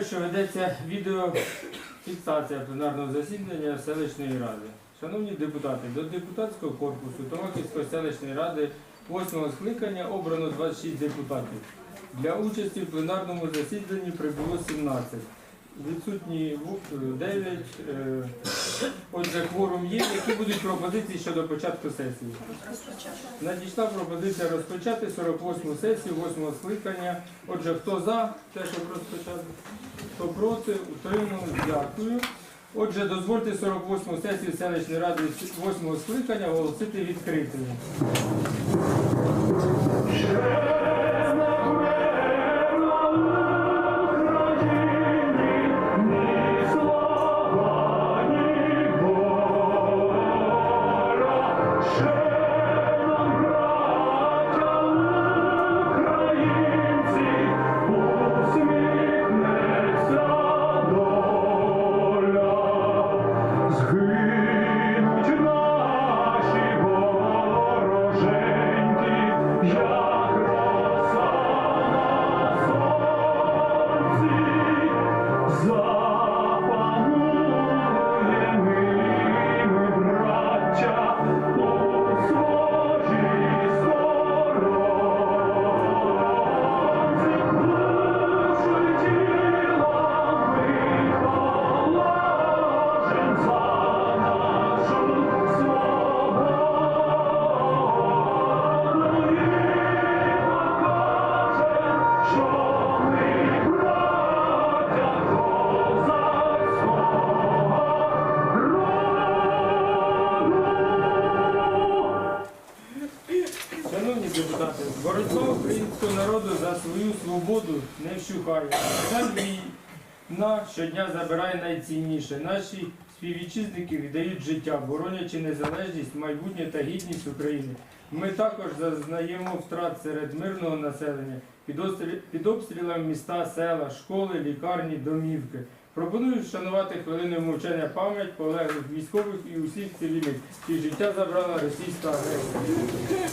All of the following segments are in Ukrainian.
Що ведеться відеофіксація пленарного засідання селищної ради. Шановні депутати, до депутатського корпусу Томаківської селищної ради 8 скликання обрано 26 депутатів. Для участі в пленарному засіданні прибуло 17. Відсутні 9. Отже, кворум є. Які будуть пропозиції щодо початку сесії? Надійшла пропозиція розпочати 48 сесію 8 скликання. Отже, хто за те, щоб розпочати? Хто проти? Утримали? Дякую. Отже, дозвольте 48 сесію селищної ради 8 скликання оголосити відкритою. Війна щодня забирає найцінніше. Наші співвітчизники віддають життя, боронячи незалежність, майбутнє та гідність України. Ми також зазнаємо втрат серед мирного населення під обстрілами міста, села, школи, лікарні, домівки. Пропоную вшанувати хвилиною мовчання пам'ять полеглих військових і усіх цивільних, чиї життя забрала російська агресія.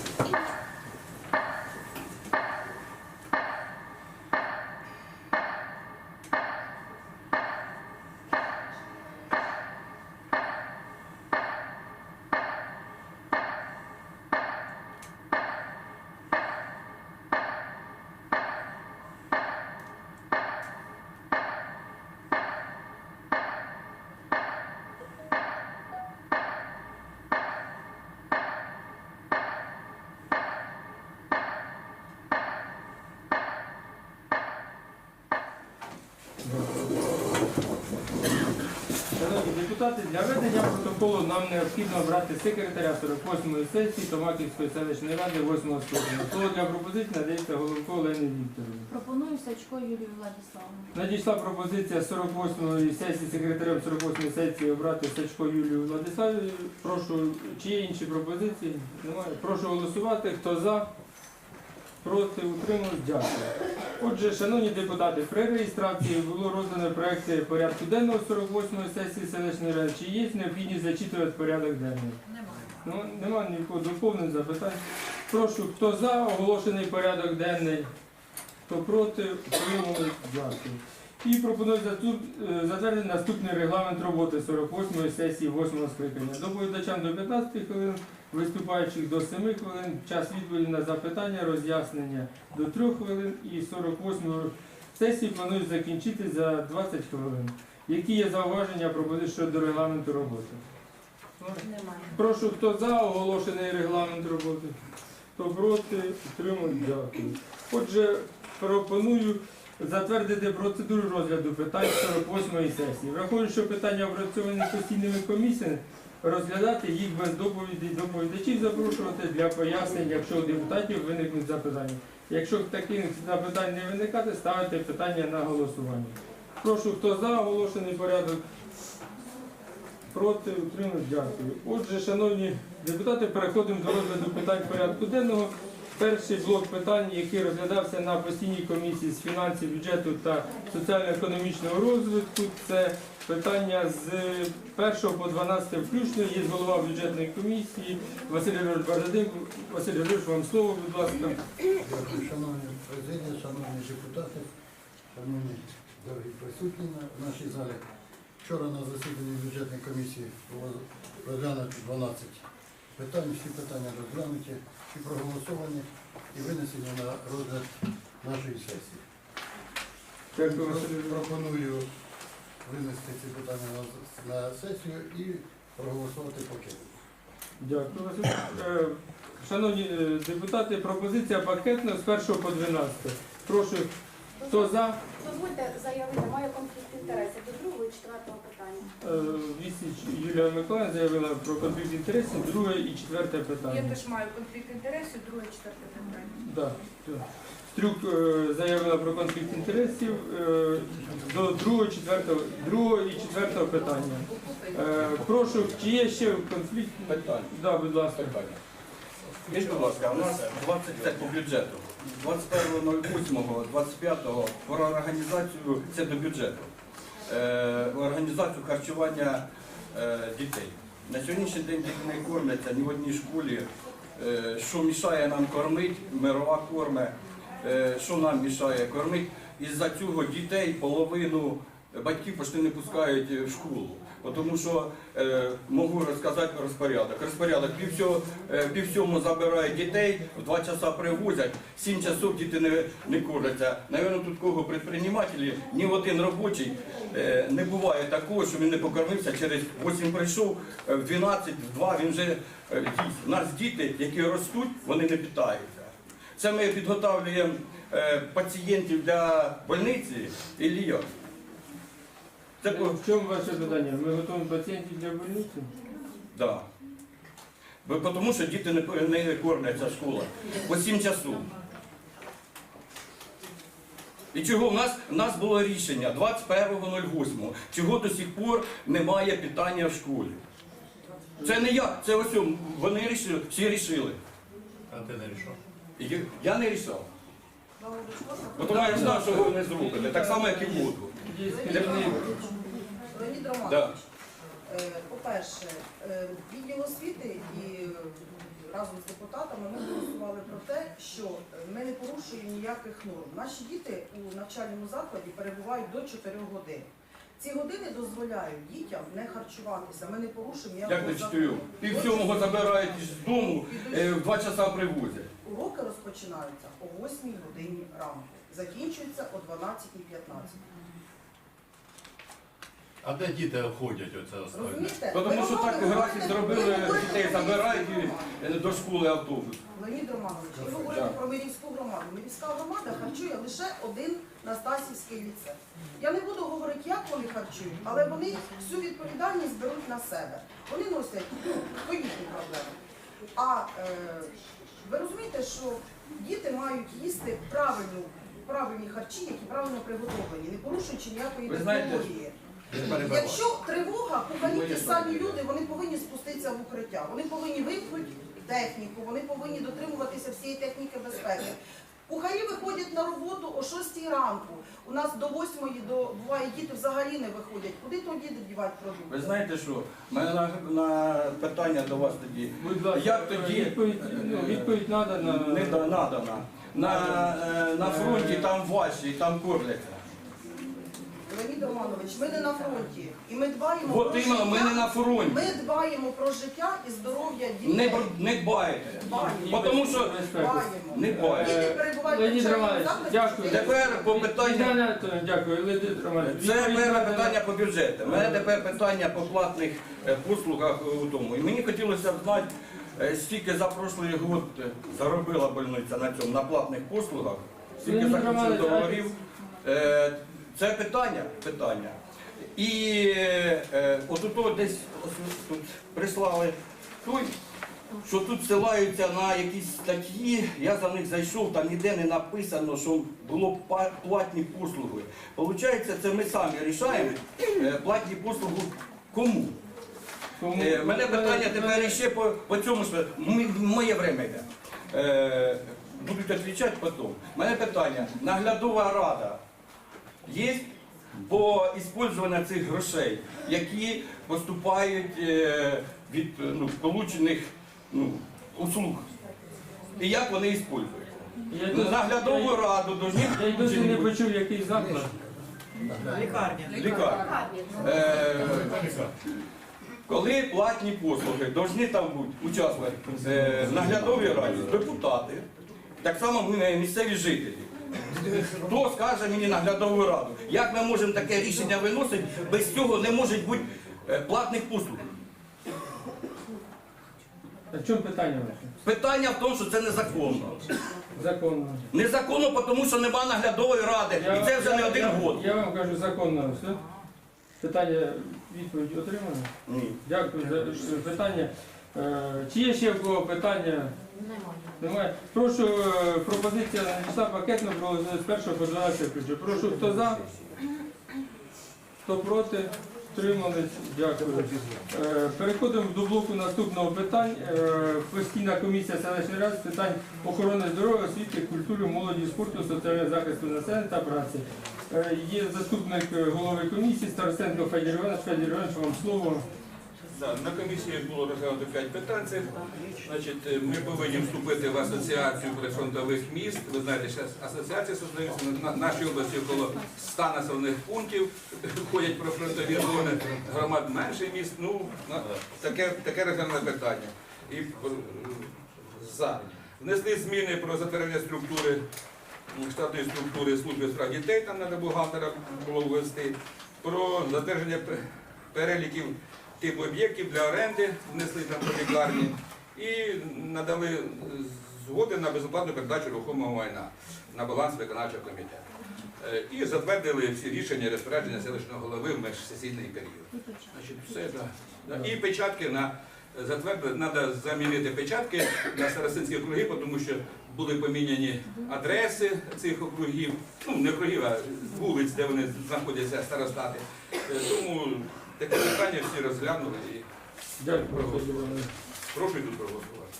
Депутати, для ведення протоколу нам необхідно обрати секретаря 48-ї сесії Томаківської селищної ради 8 скликання. Слово для пропозиції надається Головко Олені Вікторовні. Пропоную Сачко Юлію Владиславовну. Надійшла пропозиція 48-ї сесії секретарем 48-ї сесії обрати Сачко Юлію Владиславівну. Прошу, чи є інші пропозиції? Немає. Прошу голосувати. Хто за? Проти утримують. Дякую. Отже, шановні депутати, при реєстрації було роздано проекти порядку денного 48-ї сесії селищної ради. Чи є необхідність зачитувати порядок денний? Ну, нема нікого доповнень, запитань. Прошу, хто за оголошений порядок денний, хто проти, утримують. Дякую. І пропоную е, затвердити наступний регламент роботи 48-ї сесії 8-го скликання. Доповідачам до 15 хвилин, виступаючих до 7 хвилин, час відповіді на запитання, роз'яснення до 3 хвилин і 48-ї сесії планують закінчити за 20 хвилин. Які є зауваження пропозиції щодо регламенту роботи? Немає. Прошу, хто за оголошений регламент роботи, хто проти, підтримують, дякую. Отже, пропоную затвердити процедуру розгляду питань 48-ї сесії. Враховуючи, що питання опрацьовані постійними комісіями, розглядати їх без доповіді доповідачів запрошувати для пояснень, якщо у депутатів виникнуть запитання. Якщо таких запитань не виникати, ставити питання на голосування. Прошу, хто за оголошений порядок Проти утримують, дякую. Отже, шановні депутати, переходимо до розгляду питань порядку денного. Перший блок питань, який розглядався на постійній комісії з фінансів, бюджету та соціально-економічного розвитку, це питання з 1 по 12 включно. Є голова бюджетної комісії Василь Григорович Бардадин. Василь Григорович, вам слово, будь ласка. Дякую, шановні президії, шановні депутати, шановні дорогі присутні на в нашій залі. Вчора на засіданні бюджетної комісії було розглянуто 12 питань, всі питання розглянуті, всі проголосовані і винесені на розгляд нашої сесії. Дякую, Пропоную винести ці питання на, на сесію і проголосувати пакетом. Дякую, Василь. Е, Шановні е, депутати, пропозиція пакетна з 1 по 12. Прошу, хто за? Дозвольте заявити, має конфлікт інтересів до другого і четвертого питання. Е, Вісіч Юлія Миколаївна заявила про конфлікт інтересів, друге і четверте Я питання. теж маю конфлікт інтересів, друге, четверте питання. Да, да. Стрюк е, заявила про конфлікт інтересів е, до другого, четвертого, другого і четвертого питання. Е, прошу, чи є ще конфлікт? Питання. Да, будь ласка. Питання. Скажіть, будь ласка, у нас 25 по бюджету. 21.08.25 про організацію, це до бюджету, е, організацію харчування е, дітей. На сьогоднішній день діти не кормляться ні в одній школі. Е, що мішає нам кормити, мирова корме, е, що нам мішає кормити. Із-за цього дітей половину батьків почти не пускають в школу. Тому що е, можу розказати розпорядок. Розпорядок пів, е, сьому забирають дітей, в два часа привозять, сім часов діти не, не кормляться. Навірно, тут кого предпринимателі, ні один робочий е, не буває такого, що він не покормився, через 8 прийшов, е, в 12, в 2 він вже е, їсть. У нас діти, які ростуть, вони не питаються. Це ми підготовлюємо е, пацієнтів для больниці і як? Це по- В чому ваше питання? Ми готуємо пацієнтів для больниці? Да. Бо тому що діти не, не кормляться школа. По 7 часу. І чого в нас, в нас було рішення 21.08, чого до сих пор немає питання в школі. Це не я, це ось вони рішили, всі рішили. А ти не рішав? Я не рішав. Бо тому я знав, що ви не зробите, так само, як і воду. Леонід Да. Романович, е, по-перше, е, відділ освіти і е, разом з депутатами ми голосували про те, що ми не порушуємо ніяких норм. Наші діти у навчальному закладі перебувають до 4 годин. Ці години дозволяють дітям не харчуватися. Ми не порушуємо Як ніякого не чотирьох? Пів сьомого забирають з дому, е, в два часа привозять. Уроки розпочинаються о 8 годині ранку, закінчуються о 12.15. А де діти ходять оце останнє? Розумієте? Тому що так графік зробили, дітей забирають і е, до школи автобус. Леонід Романович, ви говорите про Мирівську громаду. Мирівська громада харчує лише один Настасівський ліцей. Я не буду говорити, як вони харчують, але вони всю відповідальність беруть на себе. Вони носять ну, то їхні проблеми. А е, ви розумієте, що діти мають їсти правильну, правильні харчі, які правильно приготовлені, не порушуючи ніякої Ви знаєте, технології. Якщо тривога, кухарі ті самі люди, вони повинні спуститися в укриття. Вони повинні вимкнути техніку, вони повинні дотримуватися всієї техніки безпеки. Кухарі виходять на роботу о 6 ранку. У нас до 8 до буває діти взагалі не виходять. Куди тоді дівати продукти? Ви знаєте що? У мене на, на питання до вас тоді. Будь ласка, Як тоді відповідь, ну, відповідь надана. не да- надана? На, е, на фронті там ваші, там кормляться. Леонід Романович, ми не на фронті. І ми дбаємо От про іменно, ми життя. не на фронті. Ми дбаємо про життя і здоров'я дітей. Не, бр- не дбаєте. Бо тому що Дбаємо. не дбаєте. Діти перебувають Леонід Романович, дякую. Тепер по питанню. Дякую, Леонід Романович. Це перше питання по бюджету. У мене тепер питання по платних е, послугах у тому. І мені хотілося б знати, е, скільки за прошлий год заробила больниця на цьому, на платних послугах, скільки Леонід заключено Романович, договорів. Це питання, питання. І е, от десь тут прислали той, що тут ссилаються на якісь статті, я за них зайшов, там ніде не написано, що було платні послуги. Получається, це ми самі рішаємо е, платні послуги кому. Тому- Е, мене питання тепер ще по, по цьому м- моє время йде. Е, будуть відповідати потім. Мене питання, наглядова рада є по іспользуванню цих грошей, які поступають е, від е, ну, получених ну, услуг. І як вони іспользуються? Я досі- Наглядову раду Я й досі не почув, який заклад. Лікарня. Лікарня. Е, Коли платні послуги повинні там бути участвувати е, в наглядовій раді, депутати, так само ми місцеві жителі. Хто скаже мені наглядову раду? Як ми можемо таке рішення виносити? Без цього не може бути е, платних послуг. А в чому питання ваше? Питання в тому, що це незаконно. Законно. Незаконно, тому що нема наглядової ради. І це вже не один я, год. Я вам кажу законно. Все? Питання, відповідь отримано? Ні. Дякую за за питання. Е, Чи є ще в кого питання? Немає. Прошу, е, пропозиція надійшла пакетно проголосувати з 1 по 12 включно. Прошу, хто за? Хто проти? Тримались. Дякую. Е, Переходимо до блоку наступного питань. Е, Постійна комісія селищної ради з питань охорони здоров'я, освіти, культури, молоді, спорту, соціального захисту населення та праці. Е, Є заступник голови комісії Старостенко Федір Іванович. Федір Іванович, вам слово. На комісії було розглянуто 5 питань. Значить, е, ми повинні вступити в асоціацію прифронтових міст. Ви знаєте, що асоціація создаються на нашій області около 100 населених пунктів. Ходять прифронтові зони, громад менше міст. Ну, таке, таке розглянули питання. І е, за. Внесли зміни про затвердження структури штатної структури служби справ дітей, там треба бухгалтера було ввести, про затвердження переліків типу об'єктів для оренди, внесли там по лікарні і надали згоди на безоплатну передачу рухомого майна на баланс виконавчого комітету. Е, І затвердили всі рішення розпорядження селищного голови в межсесійний період. Значить, все, да. І печатки на затвердили, треба замінити печатки на старостинські округи, тому що були поміняні адреси цих округів, ну не округів, а вулиць, де вони знаходяться старостати. Е, Тому таке питання всі розглянули і Дякую, прошу тут проголосувати.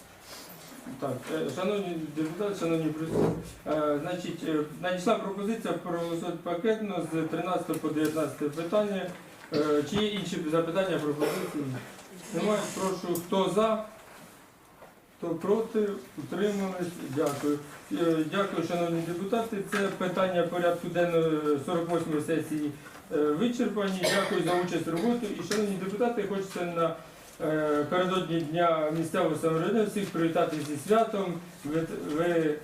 Так, е, шановні депутати, шановні присутні, е, значить, е, надійшла пропозиція проголосувати пакетно з 13 по 19 питання. Е, Чи є інші запитання, пропозиції? Немає. Прошу, хто за, хто проти, утримались. Дякую. Е, Дякую, шановні депутати. Це питання порядку денного 48-ї сесії е, вичерпані. Дякую за участь в роботі. І, шановні депутати, хочеться на Е, Передодні дня місцевого самоврядування всіх привітати зі святом. Ви, ви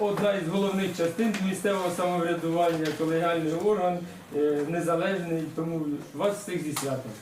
одна із головних частин місцевого самоврядування, колегіальний орган, е, незалежний, тому вас всіх зі святом.